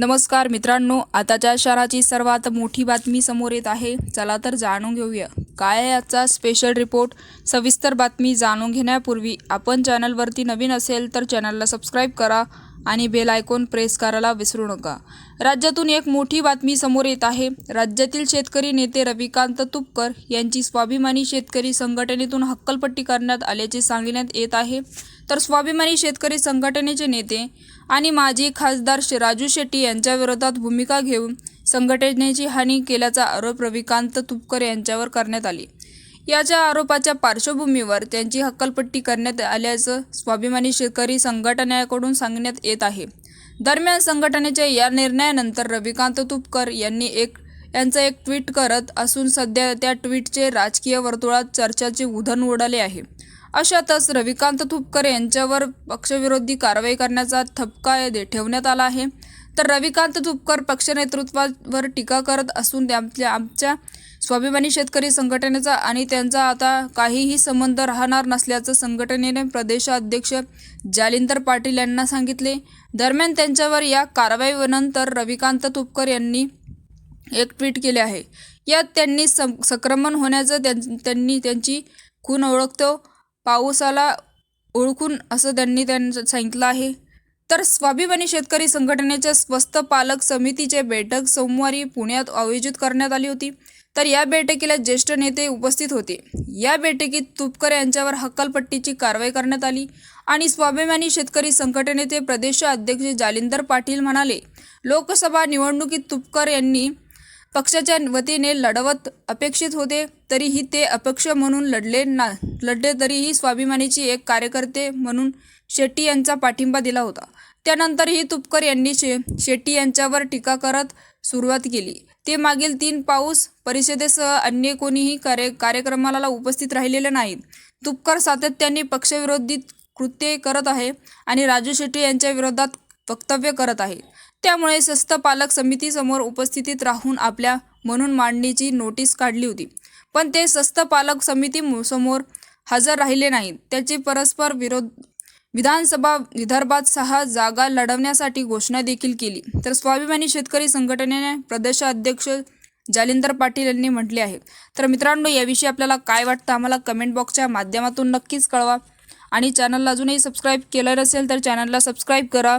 नमस्कार मित्रांनो आताच्या शहराची सर्वात मोठी बातमी समोर येत आहे. चला तर जाणून घेऊया. काय आहे आजचा स्पेशल रिपोर्ट सविस्तर बातमी जाणून घेण्यापूर्वी आपण चॅनलवरती नवीन असेल तर चॅनलला सबस्क्राईब करा. आणि बेल आयकॉन प्रेस करायला विसरू नका. राज्यातून एक मोठी बातमी समोर येत आहे. राज्यातील शेतकरी नेते रविकांत तुपकर यांची स्वाभिमानी शेतकरी संघटनेतून हक्कलपट्टी करण्यात आल्याचे सांगण्यात येत आहे. तर स्वाभिमानी शेतकरी संघटनेचे नेते आणि माजी खासदार श- राजू शेट्टी यांच्याविरोधात भूमिका घेऊन संघटनेची हानी केल्याचा आरोप रविकांत तुपकर यांच्यावर करण्यात आली. याच्या आरोपाच्या पार्श्वभूमीवर त्यांची हक्कलपट्टी करण्यात आल्याचं स्वाभिमानी शेतकरी संघटनेकडून सांगण्यात येत आहे. दरम्यान संघटनेच्या या निर्णयानंतर रविकांत तुपकर यांनी एक यांचं एक ट्विट करत असून सध्या त्या ट्विटचे राजकीय वर्तुळात चर्चाचे उधन उडाले आहे. अशातच रविकांत तुपकर यांच्यावर पक्षविरोधी कारवाई करण्याचा ठपका दे- ठेवण्यात आला आहे. तर रविकांत तुपकर पक्ष नेतृत्वावर टीका करत असून त्यातल्या आमच्या आमच्या स्वाभिमानी शेतकरी संघटनेचा आणि त्यांचा आता काहीही संबंध राहणार नसल्याचं संघटनेने प्रदेशाध्यक्ष जालिंदर पाटील यांना सांगितले. दरम्यान त्यांच्यावर या कारवाईनंतर रविकांत तुपकर यांनी एक ट्विट केले आहे. यात त्यांनी सं संक्रमण होण्याचं त्यां त्यांनी त्यांची खून ओळखतो पाऊसाला ओळखून असं त्यांनी त्यांचं सांगितलं आहे. तर स्वाभिमानी शेतकरी संघटनेच्या स्वस्त पालक समितीचे बैठक सोमवारी पुण्यात आयोजित करण्यात आली होती. तर या बैठकीला ज्येष्ठ नेते उपस्थित होते. या बैठकीत तुपकर यांच्यावर हक्कलपट्टीची कारवाई करण्यात आली आणि स्वाभिमानी शेतकरी संघटनेचे प्रदेश अध्यक्ष जालिंदर पाटील म्हणाले लोकसभा निवडणुकीत तुपकर यांनी पक्षाच्या वतीने लढवत अपेक्षित होते तरीही ते अपक्ष म्हणून लढले ना लढले तरीही स्वाभिमानीची एक कार्यकर्ते म्हणून शेट्टी यांचा पाठिंबा दिला होता. त्यानंतरही तुपकर यांनी शे शेट्टी यांच्यावर टीका करत सुरुवात केली. ते मागील तीन पाऊस परिषदेसह अन्य कोणीही कार्य कार्यक्रमाला उपस्थित राहिलेले नाहीत. तुपकर सातत्याने पक्षविरोधी कृत्ये करत आहे आणि राजू शेट्टी यांच्या विरोधात वक्तव्य करत आहे. त्यामुळे स्वस्त पालक समितीसमोर उपस्थितीत राहून आपल्या म्हणून मांडणीची नोटीस काढली होती. पण ते स्वस्त पालक समिती समोर हजर राहिले नाहीत. त्याची परस्पर विरोध विधानसभा विदर्भात सहा जागा लढवण्यासाठी घोषणा देखील केली. तर स्वाभिमानी शेतकरी संघटनेने प्रदेशाध्यक्ष जालिंदर पाटील यांनी म्हटले आहे. तर मित्रांनो याविषयी आपल्याला काय वाटतं आम्हाला कमेंट बॉक्सच्या माध्यमातून नक्कीच कळवा. आणि चॅनलला अजूनही सबस्क्राईब केलं नसेल तर चॅनलला सबस्क्राईब करा.